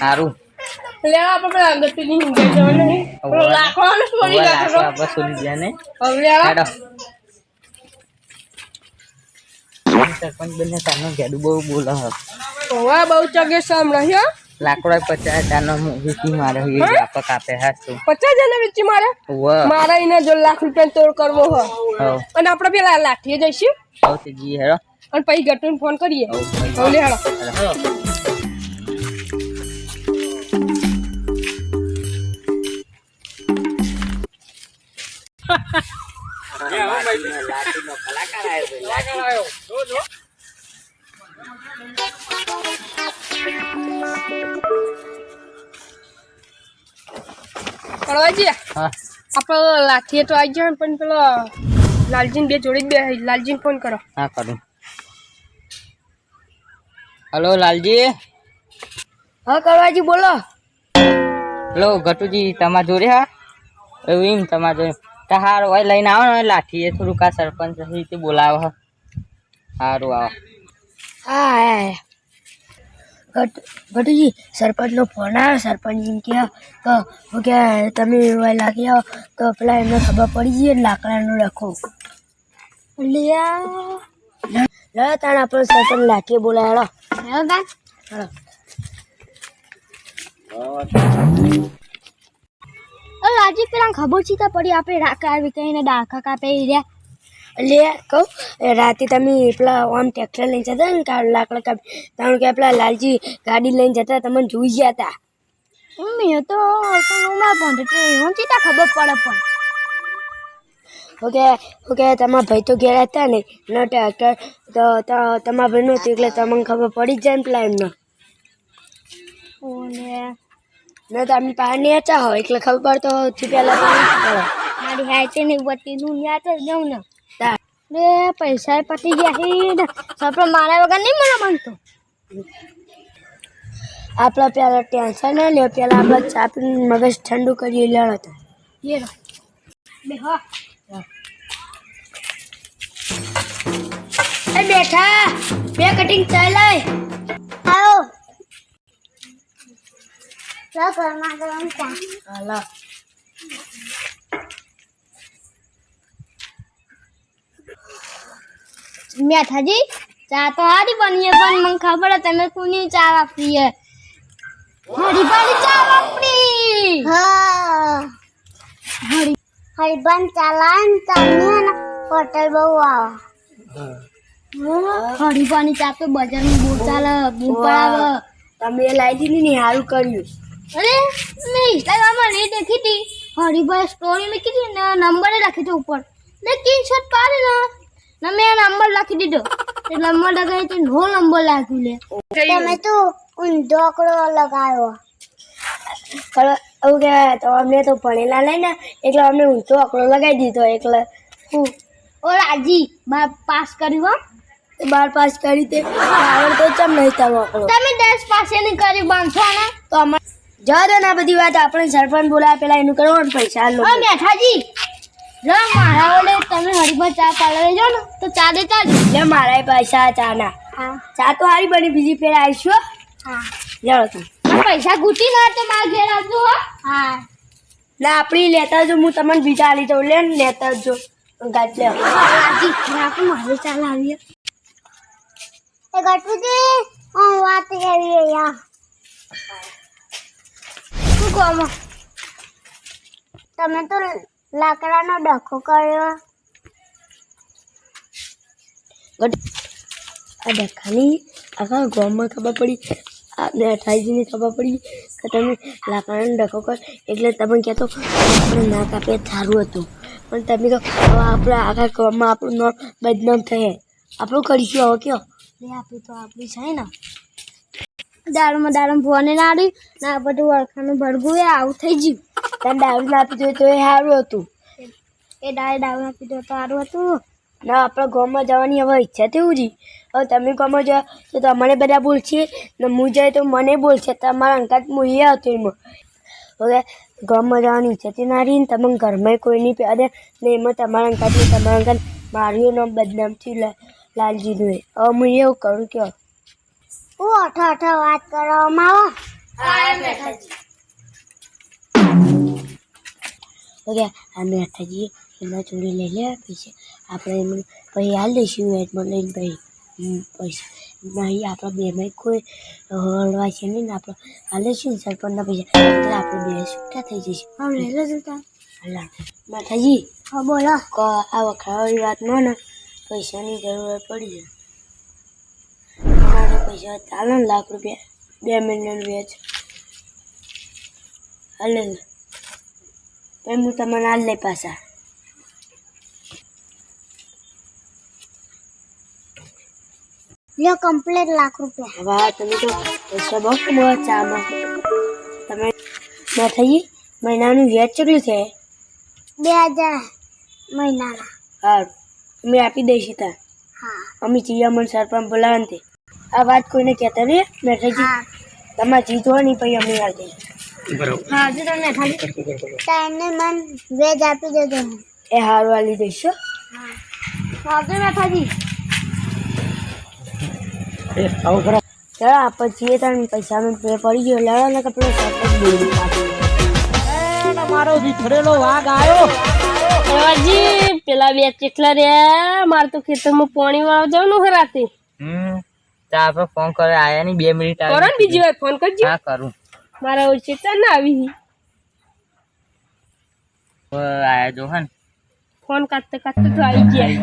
સારું. લે આપણે પેલા ગતિની જવાનું નહીં. પેલો લાકડાનો ચોરી હવે લાકડો. લાકડો આપણે સુલી ગયા ને. હવે હેડો. સરપંચ બંને તારનો ગેડું બહુ બોલે હે હવે બહુ ચગે સામ રહ્યો પચાસ હજારનો વીસી મારે એ હા શું પચાસ જણા વેચી મારે? મારા એને જો લાખ રૂપિયા તોડ કરવો હોય. અને આપણે પેલા લાઠીએ જઈશું? હવ તે જી હેડો. અને પછી ગટુને ફોન કરીએ. હવ લે હાલો કળવાજી આપણે લાઠીએ તો આવી જાય પણ પેલો લાલજીન બે જોડી જ બે લાલજીન ફોન કરો. હા કરું. હલો લાલજી. હા કરવાજી બોલો. હલો ગટુજી તમારા જોડે હા? એવું એમ તમાર જોડે. તો હોય લઈને આવો ને લાઠી એ થોડુંક આ સરપંચ રીતે બોલાવો સારું આવો. હા ગટુજી સરપંચનો ફોન આવ્યો સરપંચ એમ કે તો હું કે તમે એવા લાગી આવો તો પેલા એમને ખબર પડી જઈએ લાકડાનું રાખો લે તાણ આપણો સરપંચ લાઠી બોલાયો હેલો. રાજી પેલા ખબર છે પડી આપણે રાકા આવી કહીને ડાખા કાપે રહ્યા. લે કહું રાતે તમે પેલા આમ ટ્રેક્ટર લઈને જતા ને કાળ લાકડા કાપી તાણું કે પેલા લાલજી ગાડી લઈને જતા તમને જોઈ ગયા હતા. મમ્મી તો પણ એટલે એવું ચીતા ખબર પડે પણ. ઓકે ઓકે તમારા ભાઈ તો ઘેર હતા ને ન ટ્રેક્ટર તો તમારા ભાઈ નહોતું એટલે તમને ખબર પડી જાય ને પેલા એમને ન તો આમની પાસે નહીં હોય એટલે ખબર તો થી પહેલાં મારી હાઈટે નહીં બધી દુનિયા તો જવું ને. રે પૈસા પતી ગયા સપડો મારા વગર નહીં મને માનતો. આપણે પેલા ટેન્શન ના લે પેલા આપણે ચા મગજ ઠંડુ કરી લડતા હતા બે હા. એ બેઠા બે કટિંગ ચાલ આવો. લો ઘરમાં ગરમ ચા. હાલો મેઠાજી ચા તો સારી બની પણ મને ખબર તમે કોની ચા વાપરી હે હરી ચા વાપરી. હા. હરી હરીબાન ચાલાન ને હોટલ બહુ આવે. હરીબાની ચા તો બજારમાં બહુ ચાલે બહુ પડાવે. તમે લાવી દીધી ને સારું કર્યું. અરે મેં ઇન્સ્ટાગ્રામમાં રીલ દેખી હતી. હરિભાઈ સ્ટોરી લખી હતી ને નંબર લખી હતો ઉપર. ને કિંગ શોટ પાડી ને ને મેં નંબર લખી દીધો. એ નંબર લગાવી તો નો નંબર લાગ્યું લે. તમે તો ઊંધો આંકડો લગાવ્યો. પણ એવું કે તો અમને તો ભણેલા લઈ ને એટલે અમને ઊંચો આંકડો લગાવી દીધો એટલે હું ઓ રાજી બાર પાસ કર્યું હો? બાર પાસ કરી તે આવડતો ચમ નહીં તમે આંકડો? તમે દસ પાસે ની કરી બાંધો ને? તો અમારે જવા દો ને બધી વાત આપણે સરપંચ બોલાવે પેલા એનું કરવાનું પૈસા લો. ઓ મેઠાજી જો મારા ઓલે તમે હરીભાઈ ચા પાડવા જો ને તો ચા દે ચાલ લે મારા પૈસા ચા ના. હા. ચા તો હારી બની બીજી ફેર આવીશું હા. લેડો તું. પૈસા ગુટી ના તો મારા ઘેર આવજો હા. ના આપણી લેતા જો હું તમને બીજા આલી દઉં. લે ને લેતા જો. ગાટલે મારે ચાલ આવીએ. એ ગટુજી હું વાત કરી યાર શું કહો તમે તો લાકડાનો ડખો કર્યો. આ ડખાની આખા ગામમાં ખબર પડી. આપને અઠાઈજીની ખબર પડી કે તમે લાકડાનો ડખો કર. એટલે તમે કહેતો આપણે ના કાપે સારું હતું. પણ તમે તો હવે આપણે આગળ કરવામાં આપણું નામ બદનામ થયે. આપણું કરીશું હવે કયો લે આપી તો આપણી છે ને. દારૂમાં દારૂમાં ભોને નાડી ના આ બધું વળખાનું એ આવું થઈ ગયું. તને દારૂ ના આપી દો તો એ સારું હતું. એ ડાય દારૂ નાપી દો તો સારું હતું. ના આપણે ગામમાં જવાની હવે ઈચ્છા થયું જી. હવે તમે ગામમાં જાઓ તો તમને બધા બોલશે ને હું જાય તો મને બોલશે. તમારા અંકાત હું એ હતો એમાં. હવે ગામમાં જવાની ઈચ્છા થઈ ના રહી ને તમે ઘરમાં કોઈ નહીં પ્યારે ને એમાં તમારા અંકાત તમારા અંકાત મારું નામ બદનામ થયું લા- લાલજીનું એ. હવે હું એવું કરું કે હું અઠો અઠો વાત કરવામાં ઓકે અમે અઠાજી એના ચોરી લઈ લે પછી આપણે પછી હાલ દઈશું એડમાં લઈને પછી હમ, પૈસા નહીં આપણા બેમાં કોઈ હળવા છે નહીં ને આપણે હાલે છે ને સરપંચના પૈસા. એટલે આપણે બે છૂટા થઈ જઈશું. હા લઈ લો તું. હલા. માતાજી હા બોલો. ક આ વખરાવાળી વાતમાં ને પૈસાની જરૂર પડી જાય. મારા પૈસા ચાલો ને લાખ રૂપિયા બે મહિનાનું વ્યાજ. હાલે. પછી હું તમને હાલ લઈ પાછા. લ્યો કમ્પ્લીટ લાખ રૂપિયા. વાહ તમે તો પૈસા બહુ કમાવો છો આમાં તમે માતાજી મહિનાનું વ્યાજ કેટલું છે? બે હજાર મહિનાના. હા અમે આપી દઈશું તા હા. અમે ચિયામણ સરપંચ બોલાવે તે. આ વાત કોઈને કહેતા નહીં મેઠાજી. હા. તમારે જીતો નહીં પછી અમે હાલ દઈશું. હા હજુ તમને ખાલી ટાઈમને મન વેજ આપી દેજો. એ હારું હાલી દઈશું હા. હજુ મેઠાજી. ચાલો આપણે છીએ ત્યાં પૈસાનો પે પડી ગયો લેવા ને સરપંચ બોલી પાછું કળવાજી પેલા બે ચેટલા રહ્યા મારે તો ખેતરમાં પાણી વાળવા જવાનું છે રાતે હમ તો આપણે ફોન કરે આયા નહીં બે મિનિટ કરો ને બીજી વાર ફોન કરજો. હા કરું. મારા ઓળ ચેતર ના આવી આયા જો હન ફોન કાઢતા કાઢતા તો આવી ગયા.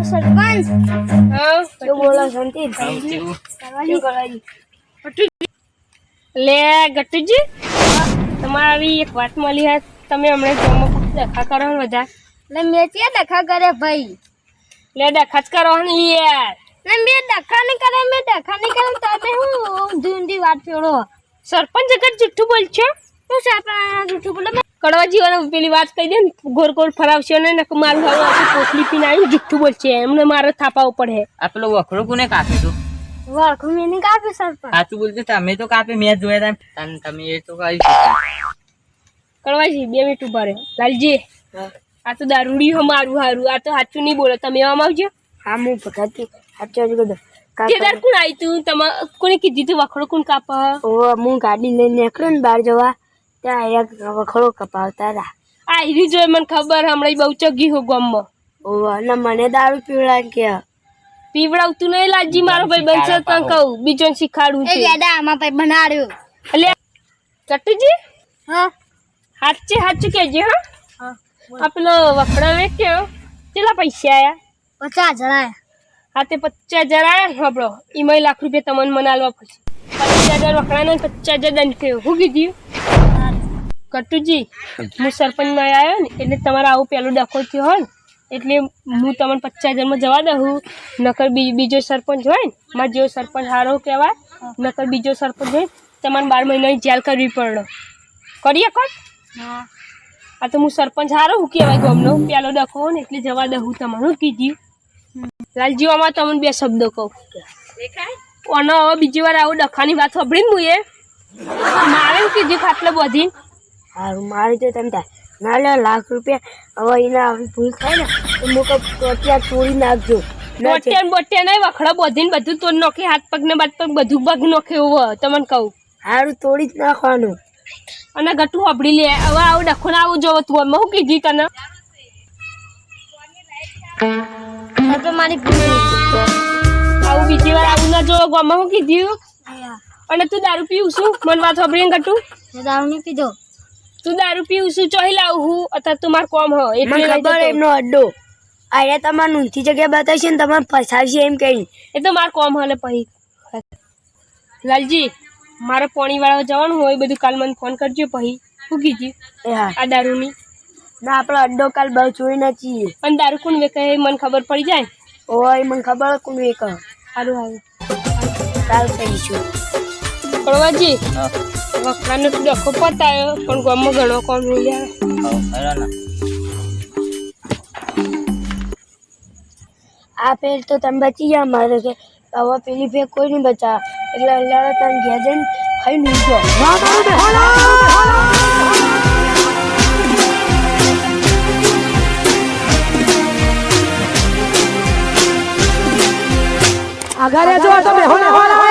સરપંચ હા શું બોલો શાંતિ? લે ગટુજી. તમારી એક વાત મળી હે. તમે હમણાં જોમાં ડખા કરો ને બધા. ને મેં ક્યાં ડખા કરે ભાઈ? લે ડખા જ કરો લે યાર ને મેં ડખા નહીં કરે મેં ડખા નહીં કરે તમે હું ધૂંધી વાત ફેરો. સરપંચ જગત જુઠ્ઠું બોલશો? શું સરપંચ જુઠ્ઠું બોલે? કડવા જીવાને પેલી વાત કહી દે ને ગોર ગોર ફરાવશે ને મારું હવે આખી પોટલી પીને આવી જુઠ્ઠું બોલશે. એમને મારે થાપાવું પડે. આ પેલો વખરો કોને કાપી તું? વળખું મેં કાપ્યું સરપંચ. સાચું બોલજો તમે તો કાપે મેં જોયા હતા તને તમે એ તો કરી કડવાજી બે મિનિટ ઊભા રહે. લાલજી આ તો દારૂડી હો મારું હારું. આ તો સાચું નહીં બોલો. તમે એવા આવજો. હા હું ભગાતી સાચું જ કીધું. કેદાર કોણ આવી તું તમા કોને કીધી તું વખડો કોણ કાપા? ઓ હું ગાડી લઈને નીકળ્યો ને બહાર જવા. ત્યાં એક વખડો કપાવતા હતા. આ હીરી જોઈ મને ખબર હમણાં બહુ ચગી હો ગામમાં ઓ અને મને દારૂ પીવડા કે. પીવડાવતું નહીં લાજી મારો ભાઈ બનશે તો કહું બીજો શીખાડું એ છે. ગેડા આમાં ભાઈ બનાડ્યું એટલે કટુજી હા. હાચે હાચું કેજે હા. આ પેલો વખડા કેવો કેટલા પૈસા આયા? પચાસ આવ્યા હા તે પચાસ હજાર આયા સાંભળો. એમાં લાખ રૂપિયા તમને મને આલવા પડશે. પચાસ હજાર વખડા ને પચાસ હજાર દંડ થયો. હું કીધું? કટુજી હું સરપંચમાં આવ્યો ને એટલે તમારે આવું પેલું ડખો થયો હોય ને એટલે હું તમને પચાસ હજારમાં જવા દઉં નકર બીજો સરપંચ હોય ને મારો જેવો સરપંચ સારો કહેવાય નકર બીજો સરપંચ હોય તમારે બાર મહિનાની જેલ કરવી પડે. કરીએ કોણ? આ તો હું સરપંચ હારો હું કહેવાય ગામનો પેલો ડખો ને એટલે જવા દઉં હું તમારું કીધું. લાલજી આમાં તમને બે શબ્દો કહું. ઓનો બીજી વાર આવું ડખાની વાત સાંભળી હું એ મારે કીધું ખાટલે બધી હારું મારી તો તમે થાય ના લે લાખ રૂપિયા હવે એના આવી ભૂલ થાય ને તો હું અત્યારે ચોરી નાખજો. બોટિયા બોટિયા નહીં વખડા બધી ને બધું તોડ નોખે હાથ પગ ને બાદ પગ બધું પગ નોખે એવું તમને કહું. હારું તોડી જ નાખવાનું. અને ગટું હબડી લે હવે આવું ડખો ને આવું જોવો તું અમે શું કીધી તને? તો મારી આવું બીજી વાર આવું ના જોવો ગામમાં શું કીધું? અને તું દારૂ પીવું છું? મન વાત સાંભળીને ગટું? દારૂ નહીં પીધો. તું દારૂ પીવું છું ચોહી લાવું હું. અત્યારે તું માર કોમ હો. એટલે ખબર એમનો અડ્ડો. આયા તમારે ઊંચી જગ્યા બતાવશે ને તમારે ફસાવશે એમ કહી એ તો માર કોમ હલે પછી. લાલજી મારે પોણી વાળા જવાનું હોય બધું કાલ મને ફોન કરજો પછી. ફૂકી જી એ હા. આ દારૂની? ના આપણો અડ્ડો કાલ બહુ જોઈ નથી. છીએ અને દારૂ કોણ વેચે એ મને ખબર પડી જાય? ઓય મને ખબર કોણ એક સારું સારું. કાલ કહીશું કડવાજી હા. વખરાનો તો ડખો પતાયો પણ ગામમાં ઘણો કોમ રહી જાય હેલો આ ફેર તો તમે બચી ગયા મારે કે હવે પેલી ફેર કોઈ નહીં બચા એટલે અલ્લાહ તને ઘેર જઈને ખાઈ નીકળો આગળ જો તમે હોલા વાળા